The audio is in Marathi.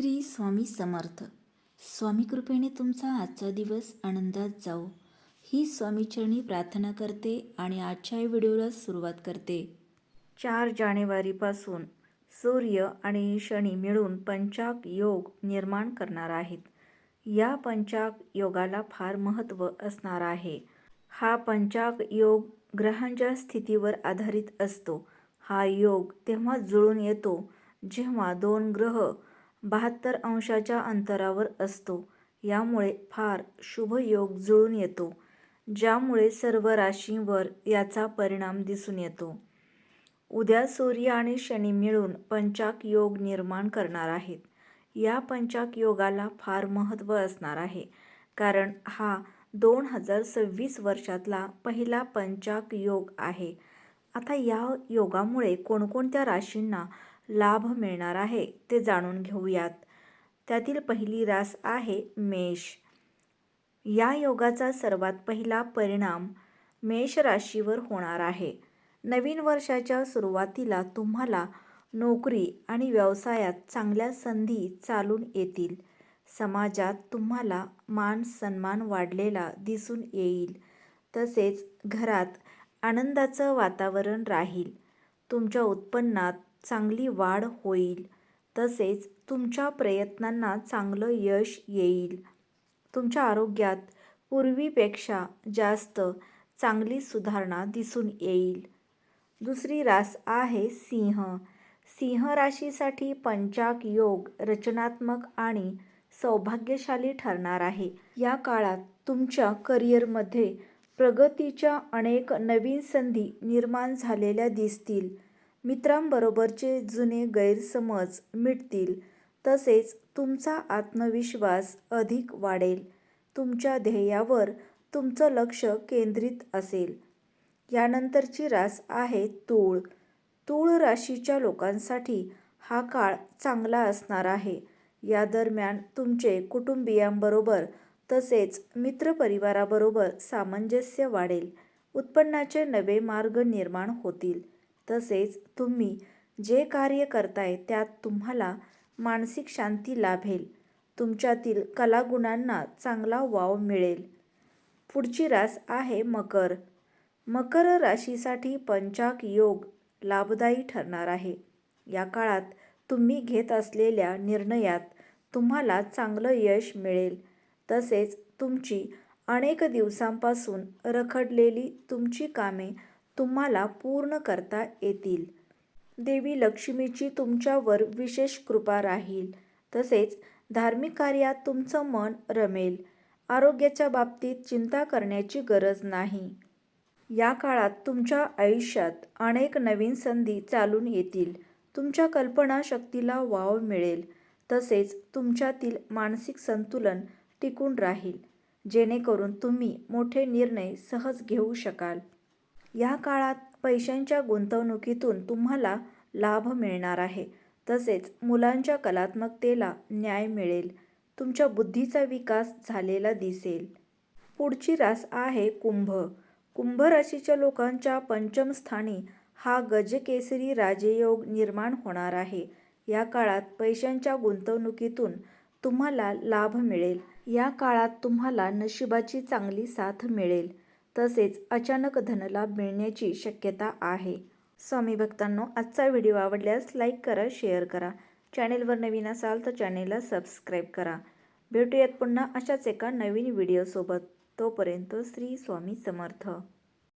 श्री स्वामी समर्थ. स्वामी कृपेने तुमचा आजचा दिवस आनंदात जाऊ ही स्वामीचरणी प्रार्थना करते आणि आजच्या व्हिडिओला सुरुवात करते. चार जानेवारीपासून सूर्य आणि शनी मिळून पंचाक योग निर्माण करणार आहेत. या पंचाक योगाला फार महत्त्व असणार आहे. हा पंचाक योग ग्रहांच्या स्थितीवर आधारित असतो. हा योग तेव्हा जुळून येतो जेव्हा दोन ग्रह बहात्तर अंशाच्या अंतरावर असतो. यामुळे फार शुभ योग जुळून येतो ज्यामुळे सर्व राशींवर याचा परिणाम दिसून येतो. उद्या सूर्य आणि शनी मिळून पंचाक योग निर्माण करणार आहेत. या पंचाक योगाला फार महत्त्व असणार आहे कारण हा दोन हजार सव्वीस वर्षातला पहिला पंचाक योग आहे. आता या योगामुळे कोणकोणत्या राशींना लाभ मिळणार आहे ते जाणून घेऊयात. त्यातील पहिली रास आहे मेष. या योगाचा सर्वात पहिला परिणाम मेष राशीवर होणार आहे. नवीन वर्षाच्या सुरुवातीला तुम्हाला नोकरी आणि व्यवसायात चांगल्या संधी चालून येतील. समाजात तुम्हाला मान सन्मान वाढलेला दिसून येईल. तसेच घरात आनंदाचं वातावरण राहील. तुमच्या उत्पन्नात चांगली वाढ होईल. तसेच तुमच्या प्रयत्नांना चांगलं यश येईल. तुमच्या आरोग्यात पूर्वीपेक्षा जास्त चांगली सुधारणा दिसून येईल. दुसरी रास आहे सिंह. सिंह राशीसाठी पंचाक योग रचनात्मक आणि सौभाग्यशाली ठरणार आहे. या काळात तुमच्या करिअरमध्ये प्रगतीच्या अनेक नवीन संधी निर्माण झालेल्या दिसतील. मित्रांबरोबरचे जुने गैरसमज मिटतील तसेच तुमचा आत्मविश्वास अधिक वाढेल. तुमच्या ध्येयावर तुमचं लक्ष केंद्रित असेल. यानंतरची रास आहे तूळ. तूळ राशीच्या लोकांसाठी हा काळ चांगला असणार आहे. या दरम्यान तुमचे कुटुंबियांबरोबर तसेच मित्रपरिवाराबरोबर सामंजस्य वाढेल. उत्पन्नाचे नवे मार्ग निर्माण होतील. तसेच तुम्ही जे कार्य करताय त्यात तुम्हाला मानसिक शांती लाभेल. तुमच्यातील कलागुणांना चांगला वाव मिळेल. पुढची रास आहे मकर. मकर राशीसाठी पंचाक योग लाभदायी ठरणार आहे. या काळात तुम्ही घेत असलेल्या निर्णयात तुम्हाला चांगलं यश मिळेल. तसेच तुमची अनेक दिवसांपासून रखडलेली तुमची कामे तुम्हाला पूर्ण करता येतील. देवी लक्ष्मीची तुमच्यावर विशेष कृपा राहील. तसेच धार्मिक कार्यात तुमचं मन रमेल. आरोग्याच्या बाबतीत चिंता करण्याची गरज नाही. या काळात तुमच्या आयुष्यात अनेक नवीन संधी चालून येतील. तुमच्या कल्पनाशक्तीला वाव मिळेल. तसेच तुमच्यातील मानसिक संतुलन टिकून राहील. जेणेकरून तुम्ही मोठे निर्णय सहज घेऊ शकाल. या काळात पैशांच्या गुंतवणुकीतून तुम्हाला लाभ मिळणार आहे. तसेच मुलांच्या कलात्मकतेला न्याय मिळेल. तुमच्या बुद्धीचा विकास झालेला दिसेल. पुढची रास आहे कुंभ. कुंभ राशीच्या लोकांच्या पंचमस्थानी हा गजकेसरी राजयोग निर्माण होणार आहे. या काळात पैशांच्या गुंतवणुकीतून तुम्हाला लाभ मिळेल. या काळात तुम्हाला नशिबाची चांगली साथ मिळेल. तसेच अचानक धनलाभ मिळण्याची शक्यता आहे. स्वामी भक्तांनो आजचा व्हिडिओ आवडल्यास लाईक करा शेअर करा. चॅनेलवर नवीन असाल तर चॅनेलला सबस्क्राईब करा. भेटूयात पुन्हा अशाच एका नवीन व्हिडिओसोबत. तोपर्यंत श्री स्वामी समर्थ.